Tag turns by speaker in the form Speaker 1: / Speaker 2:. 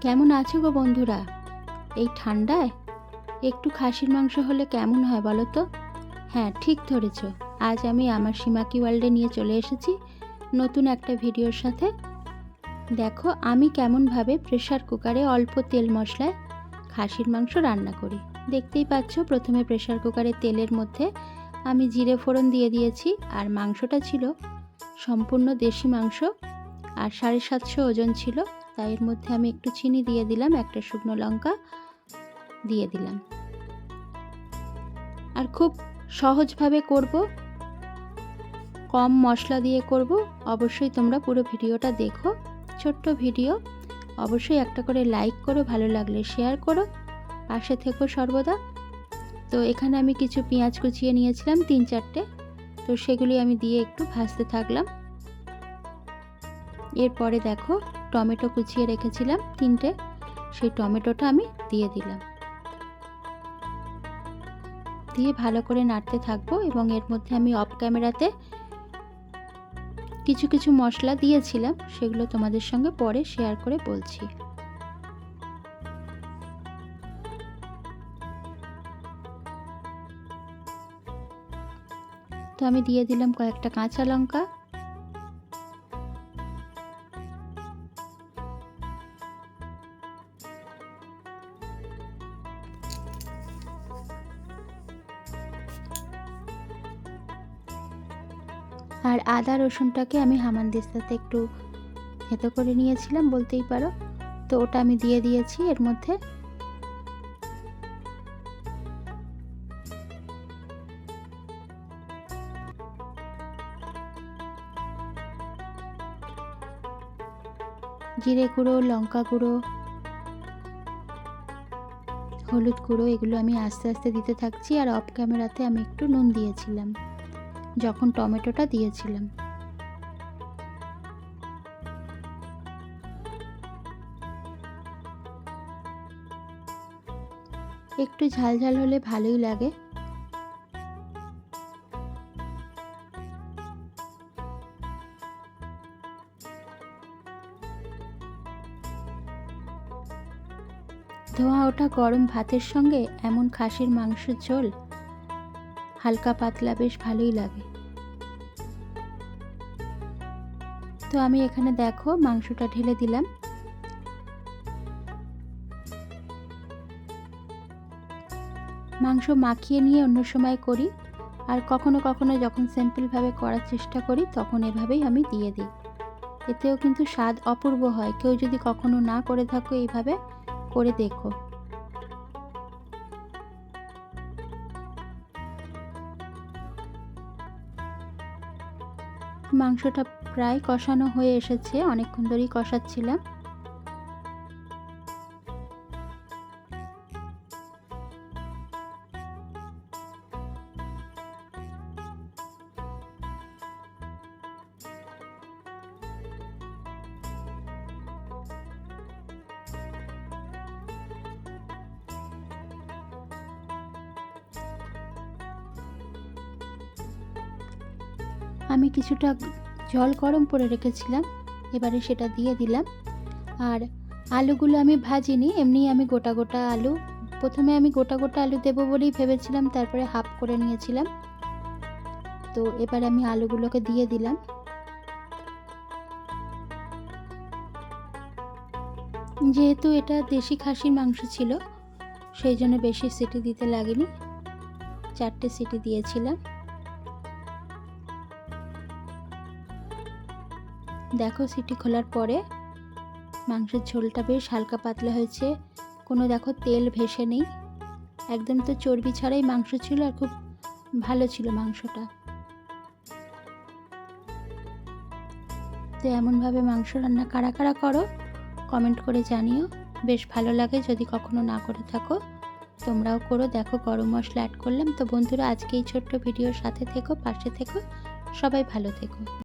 Speaker 1: কেমন আছো গো বন্ধুরা? এই ঠান্ডায়? একটু খাসির মাংস হলে কেমন হয় বলো তো? হ্যাঁ ঠিক ধরেছ। আজ আমি আমার সীমাকি ওয়ার্ল্ডে নিয়ে চলে এসেছি নতুন একটা ভিডিওর সাথে। দেখো, আমি কেমনভাবে প্রেশার কুকারে অল্প তেল মশলায় খাসির মাংস রান্না করি। দেখতেই পাচ্ছ, প্রথমে প্রেশার কুকারে তেলের মধ্যে আমি জিরে ফোড়ন দিয়ে দিয়েছি আর মাংসটা ছিল সম্পূর্ণ দেশি মাংস আর সাড়ে সাতশো ওজন ছিল। তাই এর মধ্যে আমি একটু চিনি দিয়ে দিলাম, একটা শুকনো লঙ্কা দিয়ে দিলাম। আর খুব সহজভাবে করব, কম মশলা দিয়ে করব, অবশ্যই তোমরা পুরো ভিডিওটা দেখো। ছোট্ট ভিডিও, অবশ্যই একটা করে লাইক করো, ভালো লাগলে শেয়ার করো, পাশে থেকো সর্বদা। তো এখানে আমি কিছু পেঁয়াজ কুচিয়ে নিয়েছিলাম, তিন চারটে। তো সেগুলি আমি দিয়ে একটু ভাজতে থাকলাম। এরপরে দেখো টমেটো কুচিয়ে রেখেছিলাম তিনটে, সেই টমেটোটা আমি দিয়ে দিলাম। দিয়ে ভালো করে নাড়তে থাকব এবং এর মধ্যে আমি অফ ক্যামেরাতে কিছু কিছু মশলা দিয়েছিলাম, সেগুলো তোমাদের সঙ্গে পরে শেয়ার করে বলছি। তো আমি দিয়ে দিলাম কয়েকটা কাঁচা লঙ্কা আর আদা রসুনটাকে আমি হামানদিস্তাতে একটু থেতো করে নিয়েছিলাম, বলতেই পারো। তো ওটা আমি দিয়ে দিয়েছি, এর মধ্যে জিরে গুঁড়ো, লঙ্কা গুঁড়ো, হলুদ গুঁড়ো, এগুলো আমি আস্তে আস্তে দিতে থাকছি। আর অফ ক্যামেরাতে আমি একটু নুন দিয়েছিলাম। যখন টমেটোটা দিয়েছিলাম। একটু ঝাল ঝাল হলে ভালোই লাগে। ধোঁয়া ওঠা গরম ভাতের সঙ্গে এমন খাসির মাংসের ঝোল হালকা পাতলা বেশ ভালোই লাগে। তো আমি এখানে দেখো মাংসটা ঢেলে দিলাম। মাংস মাখিয়ে নিয়ে অন্য সময় করি। আর কখনো কখনো যখন সিম্পলভাবে করার চেষ্টা করি, তখন এভাবেই আমি দিয়ে দিই। এতেও কিন্তু স্বাদ অপূর্ব হয়। কেউ যদি কখনো না করে থাকো এইভাবে, করে দেখো। মাংসটা প্রায় কষানো হয়ে এসেছে অনেকক্ষণ ধরেই কষাচ্ছিলাম। আমি কিছুটা জল গরম করে রেখেছিলাম, এবারে সেটা দিয়ে দিলাম। আর আলুগুলো আমি ভাজিনি, এমনি আমি গোটা গোটা আলু, প্রথমে আমি গোটা গোটা আলু দেবো বলেই ভেবেছিলাম, তারপরে হাফ করে নিয়েছিলাম। তো এবার আমি আলুগুলোকে দিয়ে দিলাম। যেহেতু এটা দেশি খাসির মাংস ছিল, সেই জন্য বেশি সিটি দিতে লাগেনি। চারটে সিটি দিয়েছিলাম। দেখো সিটি খোলার পরে। মাংসের ঝোলটা বেশ হালকা পাতলা হয়েছে। কোনো দেখো তেল ভেসে নেই। একদম তো চর্বি ছাড়াই মাংস ছিল আর খুব ভালো ছিল মাংসটা। তো এমনভাবে মাংস রান্না কারা কারা করো কমেন্ট করে জানিও। বেশ ভালো লাগে যদি কখনো না করে থাকো। তোমরাও করো। দেখো গরম মশলা অ্যাড করলাম। তো বন্ধুরা, আজকে এই ছোট্ট ভিডিওর সাথে থেকো, পাশে থেকো। সবাই ভালো থেকো।